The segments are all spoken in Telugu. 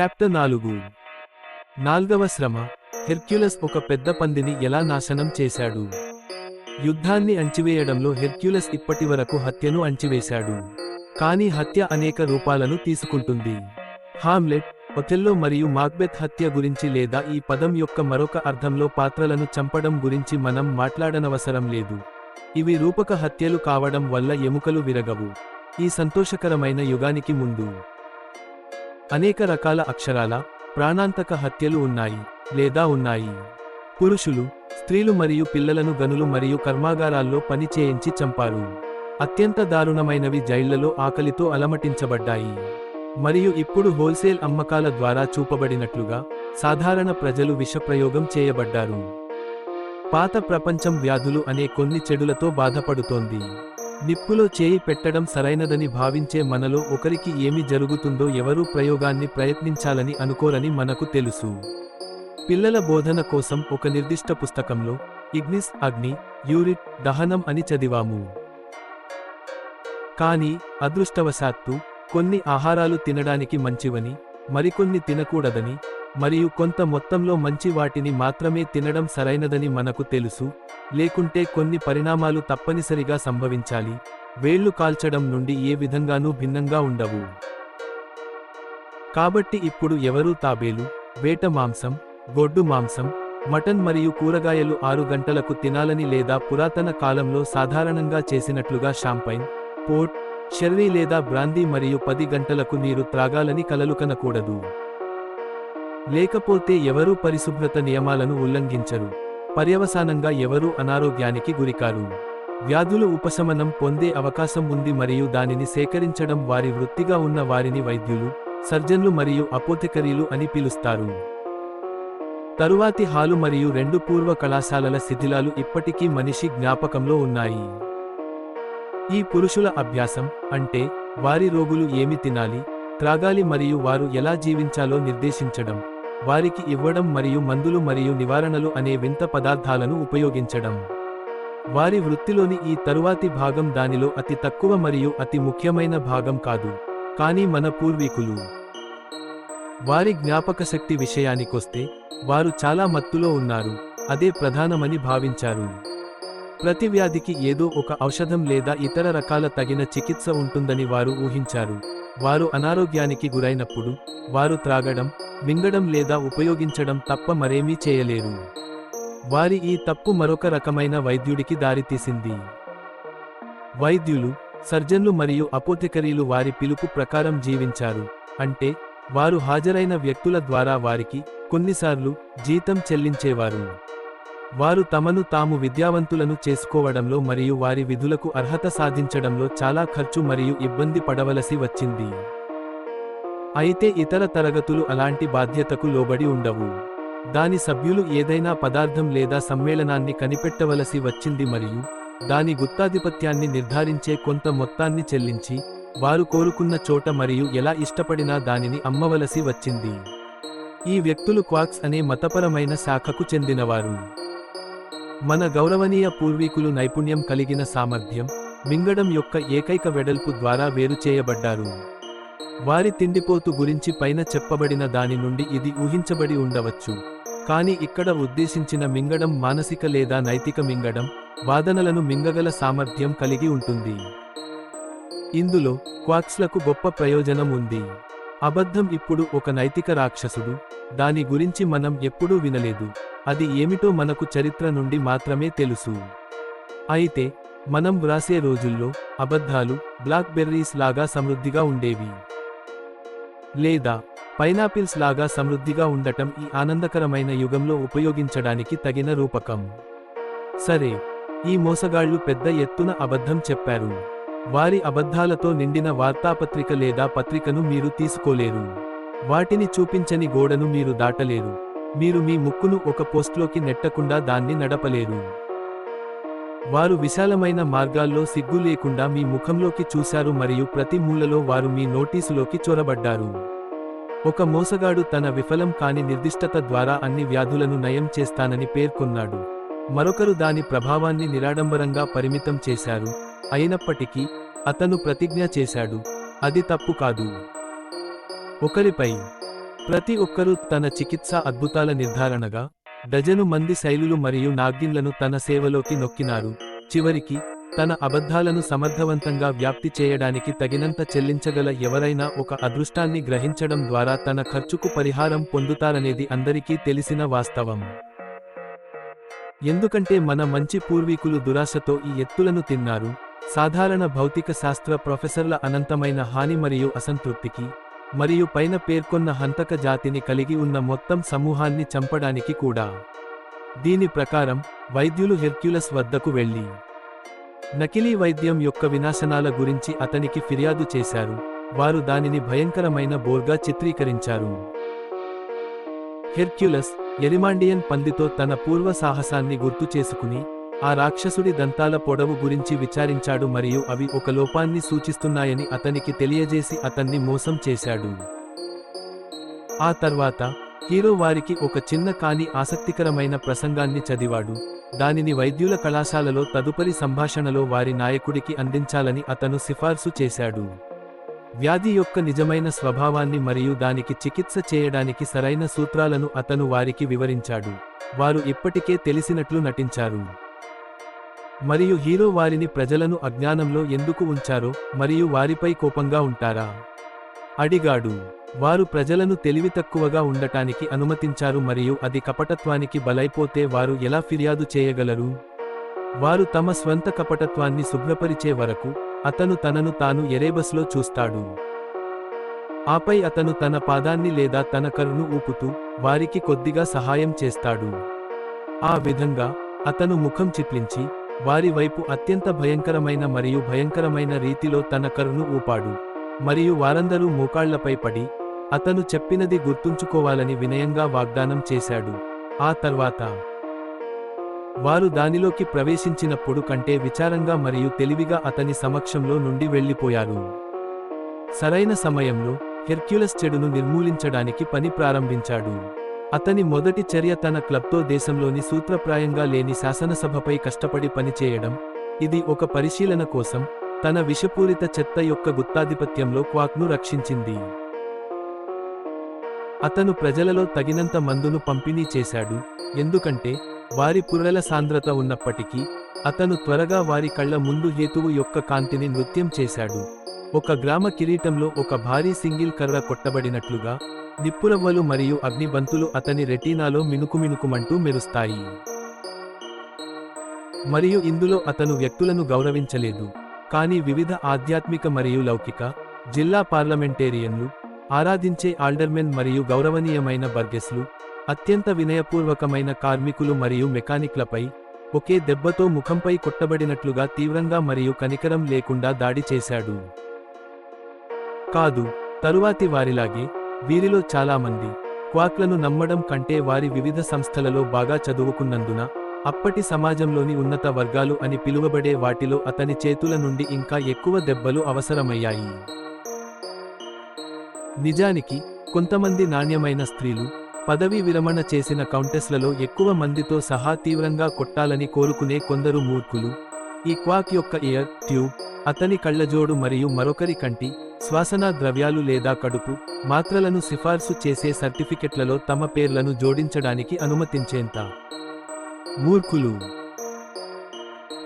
చాప్టర్ నాలుగు. నాల్గవ శ్రమ. హెర్క్యులస్ ఒక పెద్ద పందిని ఎలా నాశనం చేశాడు? యుద్ధాన్ని అంచివేయడంలో హెర్క్యులస్ ఇప్పటివరకు హత్యను అంచివేశాడు కానీ హత్య అనేక రూపాలను తీసుకుంటుంది. హామ్లెట్ ఒథెల్లో మరియు మాక్బెత్ హత్య గురించి లేదా ఈ పదం యొక్క మరొక అర్థంలో పాత్రలను చంపడం గురించి మనం మాట్లాడనవసరం లేదు. ఇవి రూపక హత్యలు కావడం వల్ల ఎముకలు విరగవు. ఈ సంతోషకరమైన యుగానికి ముందు. అనేక రకాల అక్షరాల ప్రాణాంతక హత్యలు ఉన్నాయి లేదా ఉన్నాయి. పురుషులు స్త్రీలు మరియు పిల్లలను గనులు మరియు కర్మాగారాల్లో పని చేయించి చంపారు. అత్యంత దారుణమైనవి జైళ్ళలో ఆకలితో అలమటించబడ్డాయి. మరియు ఇప్పుడు హోల్సేల్ అమ్మకాల ద్వారా చూపబడినట్లుగా సాధారణ ప్రజలు విషప్రయోగం చేయబడ్డారు. పాత ప్రపంచం వ్యాధులు అనే కొన్ని చెడులతో బాధపడుతోంది. నిప్పులో చేయి పెట్టడం సరైనదని భావించే మనలో ఒకరికి ఏమి జరుగుతుందో ఎవరూ ప్రయోగాన్ని ప్రయత్నించాలని అనుకోరని మనకు తెలుసు. పిల్లల బోధన కోసం ఒక నిర్దిష్ట పుస్తకంలో ఇగ్నిస్ అగ్ని యూరిట్ దహనం అని చదివాము. కానీ అదృష్టవశాత్తు కొన్ని ఆహారాలు తినడానికి మంచివని మరికొన్ని తినకూడదని మరియు కొంత మొత్తంలో మంచి వాటిని మాత్రమే తినడం సరైనదని మనకు తెలుసు. లేకుంటే కొన్ని పరిణామాలు తప్పనిసరిగా సంభవించాలి. వేళ్ళు కాల్చడం నుండి ఏ విధంగానూ భిన్నంగా ఉండవు. కాబట్టి ఇప్పుడు ఎవరూ తాబేలు? వేట మాంసం గొడ్డు మాంసం మటన్ మరియు కూరగాయలు ఆరు గంటలకు తినాలని లేదా పురాతన కాలంలో సాధారణంగా చేసినట్లుగా షాంపైన్ పోర్ట్ షెర్రీ లేదా బ్రాందీ మరియు పది గంటలకు నీరు త్రాగాలని కలలుకనకూడదు లేకపోతే ఎవరూ పరిశుభ్రత నియమాలను ఉల్లంఘించరు. పర్యవసానంగా ఎవరూ అనారోగ్యానికి గురికారు. వ్యాధులు ఉపశమనం పొందే అవకాశం ఉంది మరియు దానిని సేకరించడం వారి వృత్తిగా ఉన్న వారిని వైద్యులు సర్జన్లు మరియు అపోథెకరీలు అని పిలుస్తారు. తరువాతి హాలు మరియు రెండు పూర్వ కళాశాలల శిథిలాలు ఇప్పటికీ మనిషి జ్ఞాపకంలో ఉన్నాయి. ఈ పురుషుల అభ్యాసం అంటే వారి రోగులు ఏమి తినాలి త్రాగాలి మరియు వారు ఎలా జీవించాలో నిర్దేశించడం. వారికి ఇవ్వడం మరియు మందులు మరియు నివారణలు అనే వింత పదార్థాలను ఉపయోగించడం. వారి వృత్తిలోని ఈ తరువాతి భాగం దానిలో అతి తక్కువ మరియు అతి ముఖ్యమైన భాగం కాదు కానీ మన పూర్వీకులు. వారి జ్ఞాపకశక్తి విషయానికొస్తే వారు చాలా మత్తులో ఉన్నారు అదే ప్రధానమని భావించారు. ప్రతి వ్యాధికి ఏదో ఒక ఔషధం లేదా ఇతర రకాల తగిన చికిత్స ఉంటుందని వారు ఊహించారు. వారు అనారోగ్యానికి గురైనప్పుడు వారు త్రాగడం మింగడం లేదా ఉపయోగించడం తప్ప మరేమీ చేయలేరు. వారి ఈ తప్పు మరొక రకమైన వైద్యుడికి దారితీసింది. వైద్యులు సర్జన్లు మరియు అపోథెకరీలు వారి పిలుపు ప్రకారం జీవించారు. అంటే వారు హాజరైన వ్యక్తుల ద్వారా వారికి కొన్నిసార్లు జీతం చెల్లించేవారు. వారు తమను తాము విద్యావంతులను చేసుకోవడంలో మరియు వారి విధులకు అర్హత సాధించడంలో చాలా ఖర్చు మరియు ఇబ్బంది పడవలసి వచ్చింది. అయితే ఇతర తరగతులు అలాంటి బాధ్యతకు లోబడి ఉండవు. దాని సభ్యులు ఏదైనా పదార్థం లేదా సమ్మేళనాన్ని కనిపెట్టవలసి వచ్చింది మరియు దాని గుత్తాధిపత్యాన్ని నిర్ధారించే కొంత మొత్తాన్ని చెల్లించి వారు కోరుకున్న చోట మరియు ఎలా ఇష్టపడినా దానిని అమ్మవలసి వచ్చింది. ఈ వ్యక్తులు క్వాక్స్ అనే మతపరమైన శాఖకు చెందినవారు. మన గౌరవనీయ పూర్వీకులు నైపుణ్యం కలిగిన సామర్థ్యం మింగడం యొక్క ఏకైక వెడల్పు ద్వారా వేరు చేయబడ్డారు. వారి తిండిపోతు గురించి పైన చెప్పబడిన దాని నుండి ఇది ఊహించబడి ఉండవచ్చు. కానీ ఇక్కడ ఉద్దేశించిన మింగడం మానసిక లేదా నైతిక మింగడం వాదనలను మింగగల సామర్థ్యం కలిగి ఉంటుంది. ఇందులో క్వాక్స్లకు గొప్ప ప్రయోజనం ఉంది. అబద్ధం ఇప్పుడు ఒక నైతిక రాక్షసుడు. దాని గురించి మనం ఎప్పుడూ వినలేదు. అది ఏమిటో మనకు చరిత్ర నుండి మాత్రమే తెలుసు. అయితే మనం వ్రాసే రోజుల్లో అబద్ధాలు బ్లాక్ బెర్రీస్ లాగా సమృద్ధిగా ఉండేవి. లేదా పైనాపిల్స్ లాగా సమృద్ధిగా ఉండటం ఈ ఆనందకరమైన యుగంలో ఉపయోగించడానికి తగిన రూపకం. సరే ఈ మోసగాళ్ళు పెద్ద ఎత్తున అబద్ధం చెప్పారు. వారి అబద్ధాలతో నిండిన వార్తాపత్రిక లేదా పత్రికను మీరు తీసుకోలేరు. వాటిని చూపించని గోడను మీరు దాటలేరు. మీరు మీ ముక్కును ఒక పోస్ట్లోకి నెట్టకుండా దాన్ని నడపలేరు. వారు విశాలమైన మార్గాల్లో సిగ్గు లేకుండా మీ ముఖంలోకి చూశారు మరియు ప్రతి మూలలో వారు మీ నోటీసులోకి చొరబడ్డారు. ఒక మోసగాడు తన విఫలం కాని నిర్దిష్టత ద్వారా అన్ని వ్యాధులను నయం చేస్తానని పేర్కొన్నాడు. మరొకరు దాని ప్రభావాన్ని నిరాడంబరంగా పరిమితం చేశారు. అయినప్పటికీ అతను ప్రతిజ్ఞ చేశాడు. అది తప్పు కాదు. ఒకరిపై ప్రతి ఒక్కరూ తన చికిత్స అద్భుతాల నిర్ధారణగా డజను మంది శైలులు మరియు నాగిన్లను తన సేవలోకి నొక్కినారు. చివరికి తన అబద్ధాలను సమర్థవంతంగా వ్యాప్తి చేయడానికి తగినంత చెల్లించగల ఎవరైనా ఒక అదృష్టాన్ని గ్రహించడం ద్వారా తన ఖర్చుకు పరిహారం పొందుతారనేది అందరికీ తెలిసిన వాస్తవం. ఎందుకంటే మన మంచి పూర్వీకులు దురాశతో ఈ ఎత్తులను తిన్నారు. సాధారణ భౌతిక శాస్త్ర ప్రొఫెసర్ల అనంతమైన హాని మరియు అసంతృప్తికి మరియు పైన పేర్కొన్న హంతక జాతిని కలిగి ఉన్న మొత్తం సమూహాన్ని చంపడానికి కూడా. దీని ప్రకారం వైద్యులు హెర్క్యులస్ వద్దకు వెళ్ళి నకిలీ వైద్యం యొక్క వినాశనాల గురించి అతనికి ఫిర్యాదు చేశారు. వారు దానిని భయంకరమైన బోర్గా చిత్రీకరించారు. హెర్క్యులస్ ఎరిమాండియన్ పందితో తన పూర్వ సాహసాన్ని గుర్తు చేసుకుని ఆ రాక్షసుడి దంతాల పొడవు గురించి విచారించాడు మరియు అవి ఒక లోపాన్ని సూచిస్తున్నాయని అతనికి తెలియజేసి అతన్ని మోసం చేశాడు. ఆ తర్వాత హీరో వారికి ఒక చిన్న కానీ ఆసక్తికరమైన ప్రసంగాన్ని చదివాడు. దానిని వైద్యుల కళాశాలలో తదుపరి సంభాషణలో వారి నాయకుడికి అందించాలని అతను సిఫార్సు చేశాడు. వ్యాధి యొక్క నిజమైన స్వభావాన్ని మరియు దానికి చికిత్స చేయడానికి సరైన సూత్రాలను అతను వారికి వివరించాడు. వారు ఇప్పటికే తెలిసినట్లు నటించారు. మరియు హీరో వారిని ప్రజలను అజ్ఞానంలో ఎందుకు ఉంచారో మరియు వారిపై కోపంగా ఉంటారా? అడిగాడు. వారు ప్రజలను తెలివి తక్కువగా ఉండటానికి అనుమతించారు మరియు అది కపటత్వానికి బలైపోతే వారు ఎలా ఫిర్యాదు చేయగలరు? వారు తమ స్వంత కపటత్వాన్ని శుభ్రపరిచే వరకు అతను తనను తాను ఎరేబస్లో చూస్తాడు. ఆపై అతను తన పాదాన్ని లేదా తన కరును ఊపుతూ వారికి కొద్దిగా సహాయం చేస్తాడు. ఆ విధంగా అతను ముఖం చిట్లించి వారి వైపు అత్యంత భయంకరమైన మరియు భయంకరమైన రీతిలో తన కరును ఊపాడు. మరియు వారందరూ మోకాళ్ళపై పడి అతను చెప్పినది గుర్తుంచుకోవాలని వినయంగా వాగ్దానం చేశాడు. ఆ తర్వాత వారు దానిలోకి ప్రవేశించినప్పుడు కంటే విచారంగా మరియు తెలివిగా అతని సమక్షంలో నుండి వెళ్ళిపోయారు. సరైన సమయంలో హెర్క్యులస్ చెడును నిర్మూలించడానికి పని ప్రారంభించాడు. అతని మొదటి చర్య తన క్లబ్తో దేశంలోని సూత్రప్రాయంగా లేని శాసనసభపై కష్టపడి పనిచేయడం ఇది ఒక పరిశీలన కోసం తన విషపూరిత చెత్త యొక్క గుత్తాధిపత్యంలో క్వాక్ను రక్షించింది. అతను ప్రజలలో తగినంత మందును పంపిణీ చేశాడు ఎందుకంటే వారి పుర్రెల సాంద్రత ఉన్నప్పటికీ అతను త్వరగా వారి కళ్ళ ముందు హేతువు యొక్క కాంతిని నృత్యం చేశాడు. ఒక గ్రామ కిరీటంలో ఒక భారీ సింగిల్ కర్ర కొట్టబడినట్లుగా నిప్పురవ్వలు మరియు అగ్నిబంతులు అతని రెటీనాలో మినుకుమినుకుమంటూ మెరుస్తాయి. మరియు ఇందులో అతను వ్యక్తులను గౌరవించలేదు. కానీ వివిధ ఆధ్యాత్మిక మరియు లౌకిక జిల్లా పార్లమెంటేరియన్లు ఆరాధించే ఆల్డర్మెన్ మరియు గౌరవనీయమైన బర్గెస్లు అత్యంత వినయపూర్వకమైన కార్మికులు మరియు మెకానిక్లపై ఒకే దెబ్బతో ముఖంపై కొట్టబడినట్లుగా తీవ్రంగా మరియు కనికరం లేకుండా దాడి చేశాడు. కాదు తరువాతి వారిలాగే వీరిలో చాలామంది క్వాక్లను నమ్మడం కంటే వారి వివిధ సంస్థలలో బాగా చదువుకున్నందున అప్పటి సమాజంలోని ఉన్నత వర్గాలు అని పిలువబడే వాటిలో అతని చేతుల నుండి ఇంకా ఎక్కువ దెబ్బలు అవసరమయ్యాయి. నిజానికి కొంతమంది నాణ్యమైన స్త్రీలు పదవీ విరమణ చేసిన కౌంటెస్లలో ఎక్కువ మందితో సహా తీవ్రంగా కొట్టాలని కోరుకునే కొందరు మూర్ఖులు. ఈ క్వాక్ యొక్క ఇయర్ ట్యూబ్ అతని కళ్ళజోడు మరియు మరొకరి కంటి శ్వాసనా ద్రవ్యాలు లేదా కడుపు మాత్రలను సిఫార్సు చేసే సర్టిఫికెట్లలో తమ పేర్లను జోడించడానికి అనుమతించేంత. మూర్ఖులు.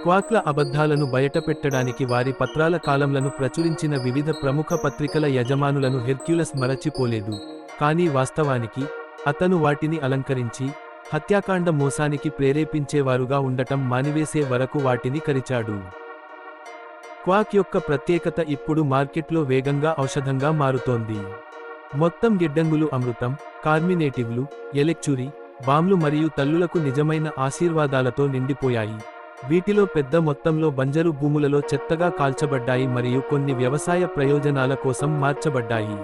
క్వాక్ల అబద్ధాలను బయటపెట్టడానికి వారి పత్రాల కాలంలను ప్రచురించిన వివిధ ప్రముఖ పత్రికల యజమానులను హెర్క్యులస్ మరచిపోలేదు. కానీ వాస్తవానికి అతను వాటిని అలంకరించి హత్యాకాండ మోసానికి ప్రేరేపించేవారుగా ఉండటం మానివేసే వరకు వాటిని కరిచాడు. క్వాక్ యొక్క ప్రత్యేకత ఇప్పుడు మార్కెట్లో వేగంగా ఔషధంగా మారుతోంది. మొత్తం గిడ్డంగులు అమృతం కార్మినేటివ్లు ఎలెక్చురీ బామ్లు మరియు తల్లులకు నిజమైన ఆశీర్వాదాలతో నిండిపోయాయి. వీటిలో పెద్ద మొత్తంలో బంజరు భూములలో చెత్తగా కాల్చబడ్డాయి మరియు కొన్ని వ్యవసాయ ప్రయోజనాల కోసం మార్చబడ్డాయి.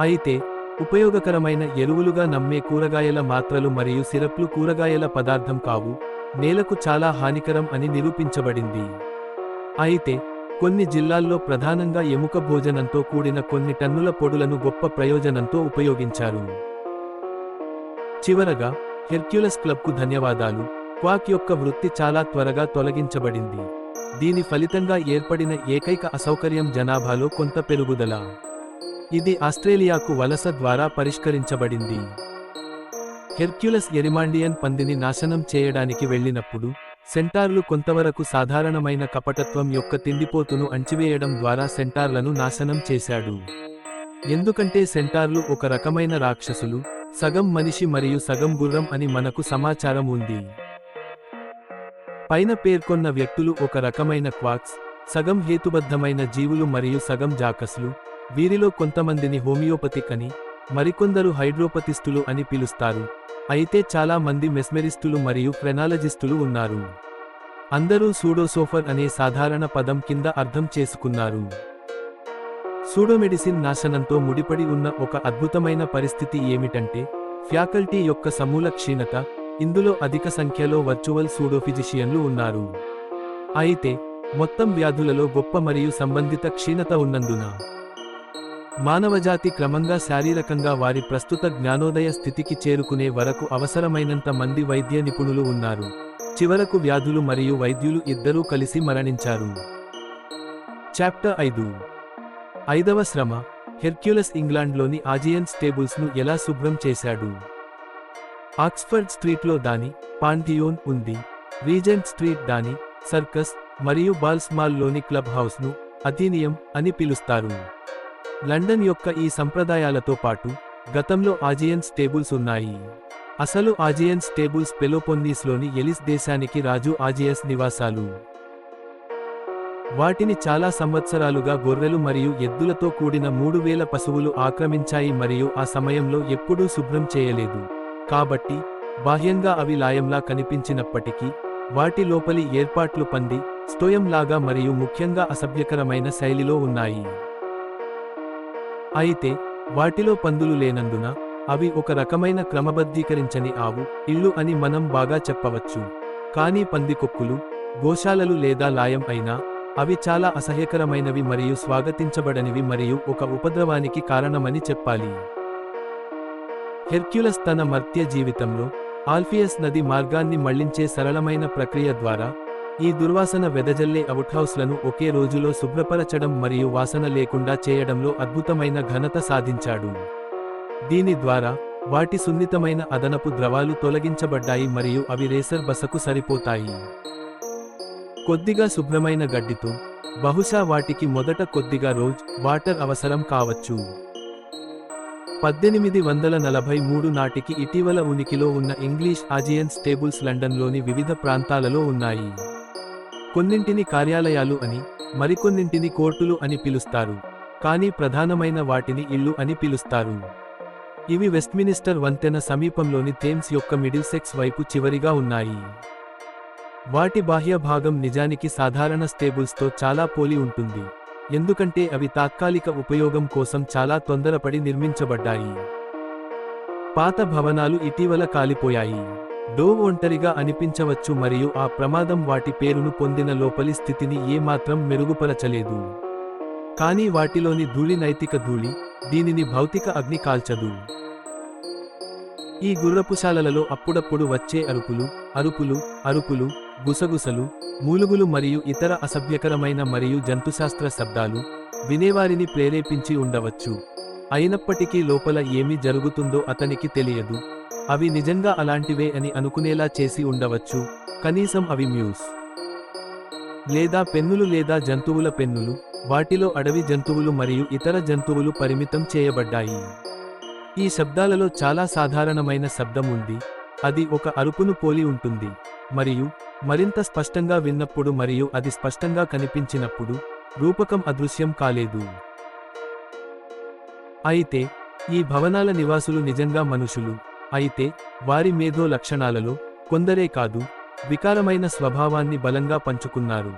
అయితే ఉపయోగకరమైన ఎరువులుగా నమ్మే కూరగాయల మాత్రలు మరియు సిరప్లు కూరగాయల పదార్థం కావు నేలకు చాలా హానికరం అని నిరూపించబడింది. అయితే కొన్ని జిల్లాల్లో ప్రధానంగా ఎముక భోజనంతో కూడిన కొన్ని టన్నుల పొడులను గొప్ప ప్రయోజనంతో ఉపయోగించారు. చివరగా హెర్క్యులస్ క్లబ్కు ధన్యవాదాలు. క్వాక్ యొక్క వృత్తి చాలా త్వరగా తొలగించబడింది. దీని ఫలితంగా ఏర్పడిన ఏకైక అసౌకర్యం జనాభాలో కొంత పెరుగుదల. ఇది ఆస్ట్రేలియాకు వలస ద్వారా పరిష్కరించబడింది. హెర్క్యులస్ ఎరిమాండియన్ పందిని నాశనం చేయడానికి వెళ్ళినప్పుడు సెంటార్లు కొంతవరకు సాధారణమైన కపటత్వం యొక్క తిండిపోతును అంచివేయడం ద్వారా సెంటార్లను నాశనం చేశాడు. ఎందుకంటే సెంటార్లు ఒక రకమైన రాక్షసులు సగం మనిషి మరియు సగం గుర్రం అని మనకు సమాచారం ఉంది. పైన పేర్కొన్న వ్యక్తులు ఒక రకమైన క్వాక్స్ సగం హేతుబద్ధమైన జీవులు మరియు సగం జాకస్లు వీరిలో కొంతమందిని హోమియోపతిక్ అని మరికొందరు హైడ్రోపతిస్టులు అని పిలుస్తారు. అయితే చాలా మంది మెస్మెరిస్టులు మరియు ఫ్రెనాలజిస్టులు ఉన్నారు. అందరూ సూడోసోఫర్ అనే సాధారణ పదం కింద అర్థం చేసుకున్నారు. సూడోమెడిసిన్ నాశనంతో ముడిపడి ఉన్న ఒక అద్భుతమైన పరిస్థితి ఏమిటంటే ఫ్యాకల్టీ యొక్క సమూల క్షీణత ఇందులో అధిక సంఖ్యలో వర్చువల్ సూడోఫిజిషియన్లు ఉన్నారు. అయితే మొత్తం వ్యాధులలో గొప్ప మరియు సంబంధిత క్షీణత ఉన్నందున మానవజాతి క్రమంగా శారీరకంగా వారి ప్రస్తుత జ్ఞానోదయ స్థితికి చేరుకునే వరకు అవసరమైనంత మంది వైద్య నిపుణులు ఉన్నారు. చివరకు వ్యాధులు మరియు వైద్యులు ఇద్దరూ కలిసి మరణించారు. చాప్టర్ ఐదు. ఐదవ శ్రమ. హెర్క్యులస్ ఇంగ్లాండ్లోని ఆజియన్ స్టేబుల్స్ను ఎలా శుభ్రం చేశాడు? ఆక్స్ఫర్డ్ స్ట్రీట్లో దాని పాంటియోన్ ఉంది. రీజెంట్ స్ట్రీట్ దాని సర్కస్ మరియు బాల్స్మాల్లోని క్లబ్ హౌస్ను అథీనియం అని పిలుస్తారు. లండన్ యొక్క ఈ సంప్రదాయాలతో పాటు గతంలో ఆజియన్స్ టేబుల్స్ ఉన్నాయి. అసలు ఆజియన్స్ టేబుల్స్ పెలోపొన్నీస్లోని ఎలిస్ దేశానికి రాజు ఆజియస్ నివాసాలు. వాటిని చాలా సంవత్సరాలుగా గొర్రెలు మరియు ఎద్దులతో కూడిన మూడు వేల పశువులు ఆక్రమించాయి మరియు ఆ సమయంలో ఎప్పుడూ శుభ్రం చేయలేదు. కాబట్టి బాహ్యంగా అవి లాయంలా కనిపించినప్పటికీ వాటి లోపలి ఏర్పాట్లు పంది స్టోయంలాగా మరియు ముఖ్యంగా అసభ్యకరమైన శైలిలో ఉన్నాయి. అయితే వాటిలో పందులు లేనందున అవి ఒక రకమైన క్రమబద్ధీకరించని ఆవు ఇల్లు అని మనం బాగా చెప్పవచ్చు. కానీ పందికొక్కులు గోశాలలు లేదా లాయం అయినా అవి చాలా అసహ్యకరమైనవి మరియు స్వాగతించబడనివి మరియు ఒక ఉపద్రవానికి కారణమని చెప్పాలి. హెర్క్యులస్ తన మర్త్య జీవితంలో ఆల్ఫియస్ నది మార్గాన్ని మళ్ళించే సరళమైన ప్రక్రియ ద్వారా ఈ దుర్వాసన వెదజల్లే అవుట్హౌస్లను ఒకే రోజులో శుభ్రపరచడం మరియు వాసన లేకుండా చేయడంలో అద్భుతమైన ఘనత సాధించాడు. దీని ద్వారా వాటి సున్నితమైన అదనపు ద్రవాలు తొలగించబడ్డాయి మరియు అవి రేసర్ బసకు సరిపోతాయి. కొద్దిగా శుభ్రమైన గడ్డితో బహుశా వాటికి మొదట కొద్దిగా రోజ్ వాటర్ అవసరం కావచ్చు. పద్దెనిమిది వందల నలభై మూడు నాటికి ఇటీవల ఉనికిలో ఉన్న ఇంగ్లీష్ ఆజియన్ స్టేబుల్స్ లండన్లోని వివిధ ప్రాంతాలలో ఉన్నాయి. కొన్నింటిని కార్యాలయాలు అని మరికొన్నింటిని కోర్టులు అని పిలుస్తారు. కానీ ప్రధానమైన వాటిని ఇల్లు అని పిలుస్తారు. ఇవి వెస్ట్మినిస్టర్ వంతెన సమీపంలోని థేమ్స్ యొక్క మిడిల్ సెక్స్ వైపు చివరిగా ఉన్నాయి. వాటి బాహ్య భాగం నిజానికి సాధారణ స్టేబుల్స్తో చాలా పోలి ఉంటుంది. ఎందుకంటే అవి తాత్కాలిక ఉపయోగం కోసం చాలా తొందరపడి నిర్మించబడ్డాయి. పాత భవనాలు ఇటీవల కాలిపోయాయి. డోవ్ ఒంటరిగా అనిపించవచ్చు మరియు ఆ ప్రమాదం వాటి పేరును పొందిన లోపలి స్థితిని ఏమాత్రం మెరుగుపరచలేదు. కానీ వాటిలోని ధూళి నైతిక ధూళి దీనిని భౌతిక అగ్ని కాల్చదు. ఈ గుర్రపుశాలలలో అప్పుడప్పుడు వచ్చే అరుపులు అరుపులు అరుపులు గుసగుసలు మూలుగులు మరియు ఇతర అసభ్యకరమైన మరియు జంతుశాస్త్ర శబ్దాలు వినేవారిని ప్రేరేపించి ఉండవచ్చు. అయినప్పటికీ లోపల ఏమి జరుగుతుందో అతనికి తెలియదు. అవి నిజంగా అలాంటివే అని అనుకునేలా చేసి ఉండవచ్చు. కనీసం అవి మ్యూస్. లేదా పెన్నులు లేదా జంతువుల పెన్నులు వాటిలో అడవి జంతువులు మరియు ఇతర జంతువులు పరిమితం చేయబడ్డాయి. ఈ శబ్దాలలో చాలా సాధారణమైన శబ్దం ఉంది. అది ఒక అరుపును పోలి ఉంటుంది. మరియు మరింత స్పష్టంగా విన్నప్పుడు మరియు అది స్పష్టంగా కనిపించినప్పుడు రూపకం అదృశ్యం కాలేదు. అయితే ఈ భవనాల నివాసులు నిజంగా మనుషులు. అయితే వారి మేధో లక్షణాలలో కొందరే కాదు వికారమైన స్వభావాన్ని బలంగా పంచుకున్నారు.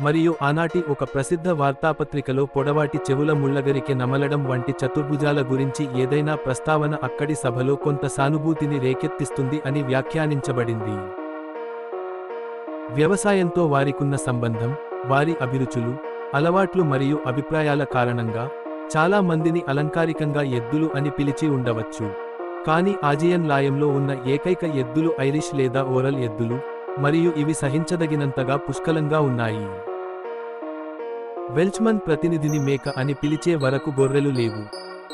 మరియు ఆనాటి ఒక ప్రసిద్ధ వార్తాపత్రికలో పొడవాటి చెవుల ముళ్ళగరికె నమలడం వంటి చతుర్భుజాల గురించి ఏదైనా ప్రస్తావన అక్కడి సభలో కొంత సానుభూతిని రేకెత్తిస్తుంది అని వ్యాఖ్యానించబడింది. వ్యవసాయంతో వారికున్న సంబంధం వారి అభిరుచులు అలవాట్లు మరియు అభిప్రాయాల కారణంగా చాలా మందిని అలంకారికంగా ఎద్దులు అని పిలిచి ఉండవచ్చు. కానీ ఆజియన్ లాయంలో ఉన్న ఏకైక ఎద్దులు ఐరిష్ లేదా ఓరల్ ఎద్దులు మరియు ఇవి సహించదగినంతగా పుష్కలంగా ఉన్నాయి. వెల్చ్మన్ ప్రతినిధిని మేక అని పిలిచే వరకు గొర్రెలు లేవు.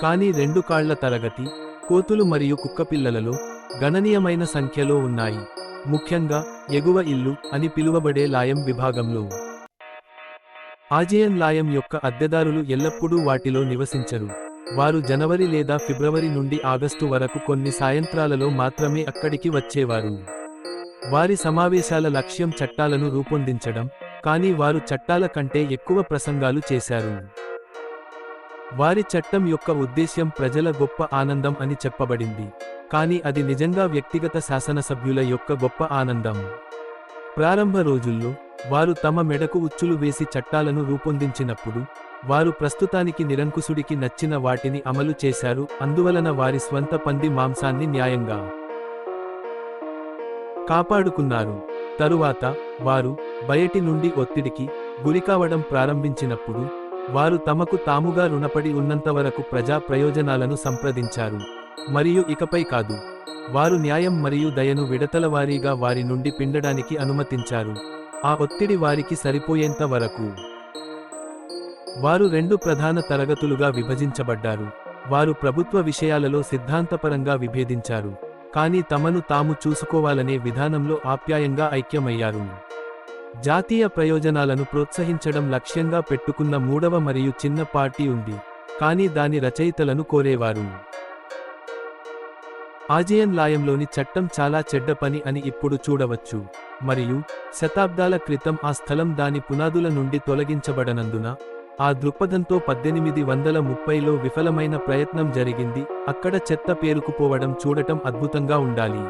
కానీ రెండు కాళ్ళ తరగతి కోతులు మరియు కుక్కపిల్లలలో గణనీయమైన సంఖ్యలో ఉన్నాయి. ముఖ్యంగా ఎగువ ఇల్లు అని పిలువబడే లాయం విభాగంలో. ఆజియన్ లాయం యొక్క అద్దెదారులు ఎల్లప్పుడూ వాటిలో నివసించరు. వారు జనవరి లేదా ఫిబ్రవరి నుండి ఆగస్టు వరకు కొన్ని సాయంత్రాలలో మాత్రమే అక్కడికి వచ్చేవారు. వారి సమావేశాల లక్ష్యం చట్టాలను రూపొందించడం కానీ వారు చట్టాల కంటే ఎక్కువ ప్రసంగాలు చేశారు. వారి చట్టం యొక్క ఉద్దేశ్యం ప్రజల గొప్ప ఆనందం అని చెప్పబడింది కానీ అది నిజంగా వ్యక్తిగత శాసనసభ్యుల యొక్క గొప్ప ఆనందం. ప్రారంభ రోజుల్లో వారు తమ మెడకు ఉచ్చులు వేసి చట్టాలను రూపొందించినప్పుడు వారు ప్రస్తుతానికి నిరంకుశుడికి నచ్చిన వాటిని అమలు చేశారు అందువలన వారి స్వంత పంది మాంసాన్ని న్యాయంగా కాపాడుకున్నారు. తరువాత వారు బయటి నుండి ఒత్తిడికి గురికావడం ప్రారంభించినప్పుడు వారు తమకు తాముగా రుణపడి ఉన్నంతవరకు ప్రజా ప్రయోజనాలను సంప్రదించారు. మరియు ఇకపై కాదు వారు న్యాయం మరియు దయను విడతలవారీగా వారి నుండి పిండడానికి అనుమతించారు. ఆ ఒత్తిడి వారికి సరిపోయేంత వరకు వారు రెండు ప్రధాన తరగతులుగా విభజించబడ్డారు. వారు ప్రభుత్వ విషయాలలో సిద్ధాంతపరంగా విభేదించారు. కానీ తమను తాము చూసుకోవాలనే విధానంలో ఆప్యాయంగా ఐక్యమయ్యారు. జాతీయ ప్రయోజనాలను ప్రోత్సహించడం లక్ష్యంగా పెట్టుకున్న మూడవ మరియు చిన్న పార్టీ ఉంది. కానీ దాని రచయితలను కోరేవారు. ఆజియన్ లాయంలోని చట్టం చాలా చెడ్డ పని అని ఇప్పుడు చూడవచ్చు. మరియు శతాబ్దాల క్రితం ఆ స్థలం దాని పునాదుల నుండి తొలగించబడనందున ఆ దృక్పథంతో పద్దెనిమిది వందల ముప్పైలో విఫలమైన ప్రయత్నం జరిగింది. అక్కడ చెత్త పేరుకుపోవడం చూడటం అద్భుతంగా ఉండాలి.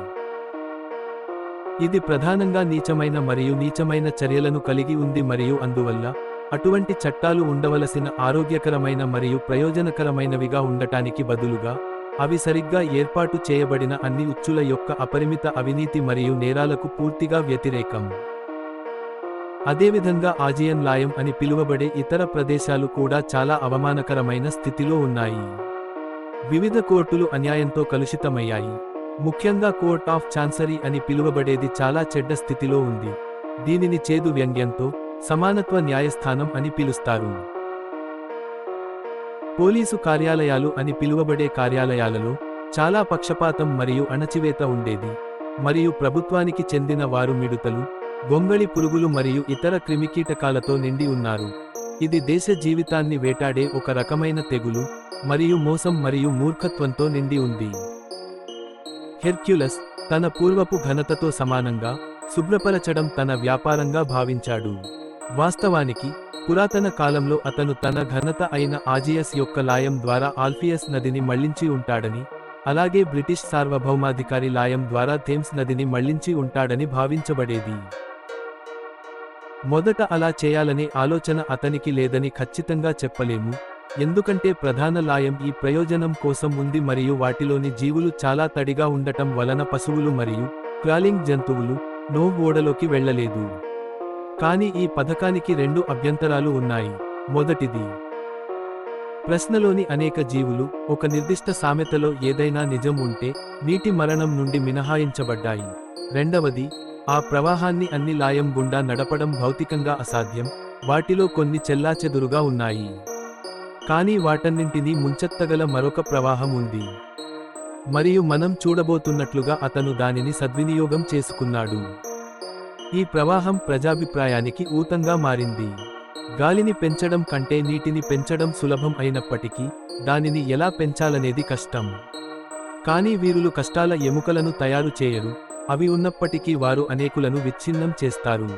ఇది ప్రధానంగా నీచమైన మరియు నీచమైన చర్యలను కలిగి ఉంది మరియు అందువల్ల అటువంటి చట్టాలు ఉండవలసిన ఆరోగ్యకరమైన మరియు ప్రయోజనకరమైనవిగా ఉండటానికి బదులుగా అవి సరిగ్గా ఏర్పాటు చేయబడిన అన్ని ఉచ్చుల యొక్క అపరిమిత అవినీతి మరియు నేరాలకు పూర్తిగా వ్యతిరేకం. అదేవిధంగా ఆజియన్ లాయం అని పిలువబడే ఇతర ప్రదేశాలు కూడా చాలా అవమానకరమైన స్థితిలో ఉన్నాయి. వివిధ కోర్టులు అన్యాయంతో కలుషితమయ్యాయి. ముఖ్యంగా కోర్ట్ ఆఫ్ ఛాన్సరీ అని పిలువబడేది చాలా చెడ్డ స్థితిలో ఉంది. దీనిని చేదు వ్యంగ్యంతో సమానత్వ న్యాయస్థానం అని పిలుస్తారు. పోలీసు కార్యాలయాలు అని పిలువబడే కార్యాలయాలలో చాలా పక్షపాతం మరియు అణచివేత ఉండేది. మరియు ప్రభుత్వానికి చెందిన వారు మిడుతలు గొంగళి పురుగులు మరియు ఇతర క్రిమికీటకాలతో నిండి ఉన్నారు. ఇది దేశ జీవితాన్ని వేటాడే ఒక రకమైన తెగులు మరియు మోసం మరియు మూర్ఖత్వంతో నిండి ఉంది. హెర్క్యులస్ తన పూర్వపు ఘనతతో సమానంగా శుభ్రపరచడం తన వ్యాపారంగా భావించాడు. వాస్తవానికి పురాతన కాలంలో అతను తన ఘనత అయిన ఆజియస్ యొక్క లాయం ద్వారా ఆల్ఫియస్ నదిని మళ్ళించి ఉంటాడని అలాగే బ్రిటిష్ సార్వభౌమాధికారి లాయం ద్వారా థేమ్స్ నదిని మళ్ళించి ఉంటాడని భావించబడేది. మొదట అలా చేయాలనే ఆలోచన అతనికి లేదని ఖచ్చితంగా చెప్పలేము. ఎందుకంటే ప్రధాన లాయం ఈ ప్రయోజనం కోసం ఉంది మరియు వాటిలోని జీవులు చాలా తడిగా ఉండటం వలన పశువులు మరియు క్రాలింగ్ జంతువులు నో ఓడలోకి వెళ్ళలేదు. కానీ ఈ పథకానికి రెండు అభ్యంతరాలు ఉన్నాయి. మొదటిది ప్రశ్నలోని అనేక జీవులు ఒక నిర్దిష్ట సామెతలో ఏదైనా నిజం ఉంటే నీటి మరణం నుండి మినహాయించబడ్డాయి. రెండవది ఆ ప్రవాహాన్ని అన్ని లాయం గుండా నడపడం భౌతికంగా అసాధ్యం. వాటిలో కొన్ని చెల్లాచెదురుగా ఉన్నాయి. కానీ వాటన్నింటినీ ముంచెత్తగల మరొక ప్రవాహం ఉంది. మరియు మనం చూడబోతున్నట్లుగా అతను దానిని సద్వినియోగం చేసుకున్నాడు. ఈ ప్రవాహం ప్రజాభిప్రాయానికి ఊతంగా మారింది. గాలిని పెంచడం కంటే నీటిని పెంచడం సులభం అయినప్పటికీ దానిని ఎలా పెంచాలనేది కష్టం. కానీ వీరులు కష్టాల ఎముకలను తయారు చేయరు అవి ఉన్నప్పటికీ వారు అనేకులను విచ్ఛిన్నం చేస్తారు.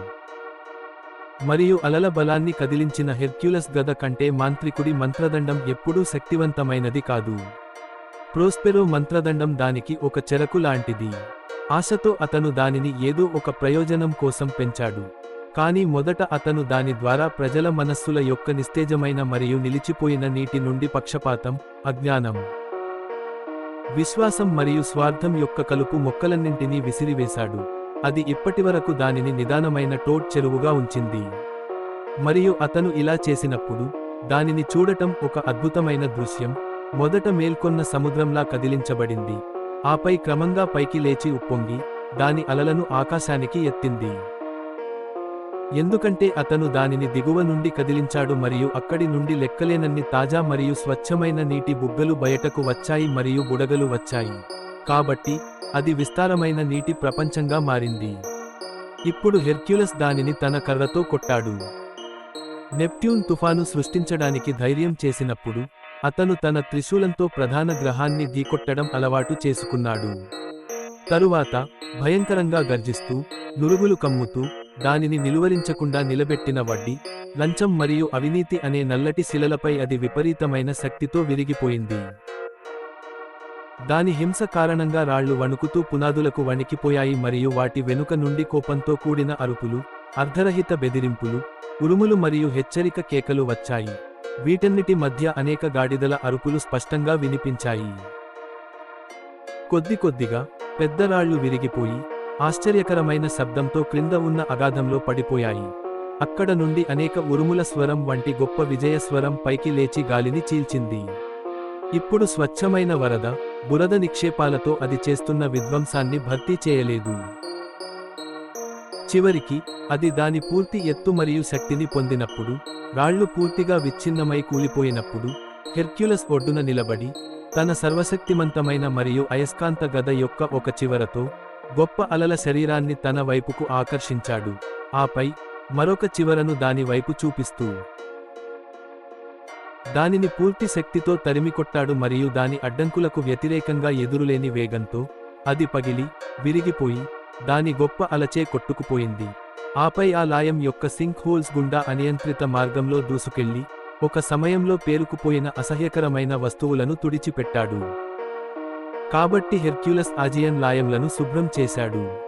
మరియు అలల బలాన్ని కదిలించిన హెర్క్యులస్ గద కంటే మాంత్రికుడి మంత్రదండం ఎప్పుడూ శక్తివంతమైనది కాదు. ప్రోస్పెరో మంత్రదండం దానికి ఒక చెరకు లాంటిది. ఆశతో అతను దానిని ఏదో ఒక ప్రయోజనం కోసం పెంచాడు. కానీ మొదట అతను దాని ద్వారా ప్రజల మనస్సుల యొక్క నిస్తేజమైన మరియు నిలిచిపోయిన నీటి నుండి పక్షపాతం అజ్ఞానం విశ్వాసం మరియు స్వార్థం యొక్క కలుపు మొక్కలన్నింటినీ విసిరివేశాడు. అది ఇప్పటివరకు దానిని నిదానమైన టోట్ చెరువుగా ఉంచింది. మరియు అతను ఇలా చేసినప్పుడు దానిని చూడటం ఒక అద్భుతమైన దృశ్యం. మొదట మేల్కొన్న సముద్రంలా కదిలించబడింది. ఆపై క్రమంగా పైకి లేచి ఉప్పొంగి దాని అలలను ఆకాశానికి ఎత్తింది. ఎందుకంటే అతను దానిని దిగువ నుండి కదిలించాడు మరియు అక్కడి నుండి లెక్కలేనన్ని తాజా మరియు స్వచ్ఛమైన నీటి బుగ్గలు బయటకు వచ్చాయి మరియు బుడగలు వచ్చాయి. కాబట్టి అది విస్తారమైన నీటి ప్రపంచంగా మారింది. ఇప్పుడు హెర్క్యులస్ దానిని తన కర్రతో కొట్టాడు. నెప్ట్యూన్ తుఫాను సృష్టించడానికి ధైర్యం చేసినప్పుడు అతను తన త్రిశూలంతో ప్రధాన గ్రహాన్ని ఢీకొట్టడం అలవాటు చేసుకున్నాడు. తరువాత భయంకరంగా గర్జిస్తూ నురుగులు కమ్ముతూ దానిని నిలువరించకుండా నిలబెట్టిన వడ్డీ లంచం మరియు అవినీతి అనే నల్లటి శిలలపై అది విపరీతమైన శక్తితో విరిగిపోయింది. దాని హింస కారణంగా రాళ్ళు వణుకుతూ పునాదులకు వణికిపోయాయి మరియు వాటి వెనుక నుండి కోపంతో కూడిన అరుపులు అర్ధరహిత బెదిరింపులు ఉరుములు మరియు హెచ్చరిక కేకలు వచ్చాయి. వీటన్నిటి మధ్య అనేక గాడిదల అరుపులు స్పష్టంగా వినిపించాయి. కొద్ది కొద్దిగా పెద్ద రాళ్ళు విరిగిపోయి ఆశ్చర్యకరమైన శబ్దంతో క్రింద ఉన్న అగాధంలో పడిపోయాయి. అక్కడ నుండి అనేక ఉరుముల స్వరం వంటి గొప్ప విజయ స్వరం పైకి లేచి గాలిని చీల్చింది. ఇప్పుడు స్వచ్ఛమైన వరద బురద నిక్షేపాలతో అది చేస్తున్న విధ్వంసాన్ని భర్తీ చేయలేదు. చివరికి అది దాని పూర్తి ఎత్తు మరియు శక్తిని పొందినప్పుడు రాళ్ళు పూర్తిగా విచ్ఛిన్నమై కూలిపోయినప్పుడు హెర్క్యులస్ ఒడ్డున నిలబడి తన సర్వశక్తిమంతమైన మరియు అయస్కాంత గద యొక్క ఒక చివరతో గొప్ప అలల శరీరాన్ని తన వైపుకు ఆకర్షించాడు. ఆపై మరొక చివరను దాని వైపు చూపిస్తూ దానిని పూర్తి శక్తితో తరిమికొట్టాడు మరియు దాని అడ్డంకులకు వ్యతిరేకంగా ఎదురులేని వేగంతో అది పగిలి విరిగిపోయి దాని గొప్ప అలచే కొట్టుకుపోయింది. ఆపై ఆ లాయం యొక్క సింక్ హోల్స్ గుండా అనియంత్రిత మార్గంలో దూసుకెళ్ళి ఒక సమయంలో పేరుకుపోయిన అసహ్యకరమైన వస్తువులను తుడిచిపెట్టాడు. కాబట్టి హెర్క్యులస్ ఆజియన్ లాయంలను శుభ్రం చేశాడు.